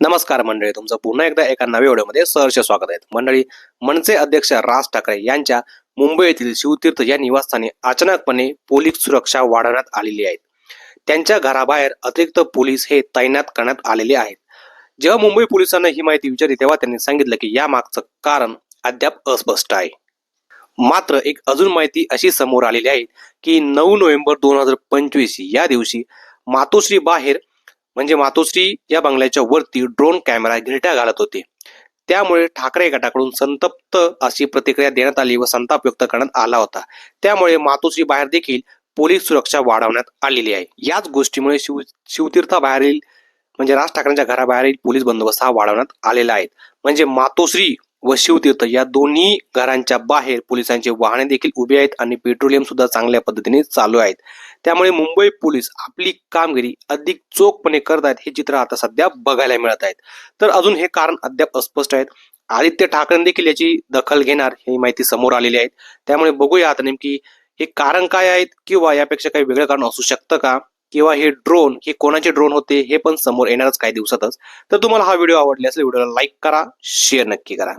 नमस्कार मंडळी तुमचं पुन्हा एकदा एका नव्या व्हिडिओमध्ये सहर्ष स्वागत आहे. मंडळी मनसे अध्यक्ष राज ठाकरे यांच्या मुंबई येथील शिवतीर्थ या निवासस्थानी अचानकपणे पोलीस सुरक्षा वाढवण्यात आलेली आहे. त्यांच्या घराबाहेर अतिरिक्त पोलीस हे तैनात करण्यात आलेले आहेत. जेव्हा मुंबई पोलिसांना ही माहिती विचारली तेव्हा त्यांनी सांगितलं की या मागचं कारण अद्याप अस्पष्ट आहे. मात्र एक अजून माहिती अशी समोर आलेली आहे की नऊ नोव्हेंबर दोन हजार पंचवीस या दिवशी मातोश्री बाहेर म्हणजे मातोश्री या बंगल्याच्या वरती ड्रोन कॅमेरा घिरट्या घालत होते. त्यामुळे ठाकरे गटाकडून संतप्त अशी प्रतिक्रिया देण्यात आली व संताप व्यक्त करण्यात आला होता. त्यामुळे मातोश्री बाहेर देखील पोलीस सुरक्षा वाढवण्यात आलेली आहे. याच गोष्टीमुळे शिव शिवतीर्थाबाहेरील म्हणजे राज ठाकरेंच्या घराबाहेरील पोलीस बंदोबस्त हा वाढवण्यात आलेला आहे. म्हणजे मातोश्री व शिवतीर्थ या दोन्ही घरांच्या बाहेर पोलिसांचे वाहने देखील उभे आहेत आणि पेट्रोलियम सुद्धा चांगल्या पद्धतीने चालू आहेत. त्यामुळे मुंबई पोलीस आपली कामगिरी अधिक चोखपणे करत आहेत हे चित्र आता सध्या बघायला मिळत आहेत. तर अजून हे कारण अद्याप अस्पष्ट आहेत. आदित्य ठाकरे देखील याची दखल घेणार ही माहिती समोर आलेली आहे. त्यामुळे बघूया आता नेमकी हे कारण काय आहेत किंवा यापेक्षा काही वेगळं कारण असू शकतं का? किंवा हे ड्रोन हे कोणाचे ड्रोन होते हे पण समोर येणारच काही दिवसातच. तर तुम्हाला हा व्हिडिओ आवडला असेल व्हिडिओला लाईक करा शेअर नक्की करा.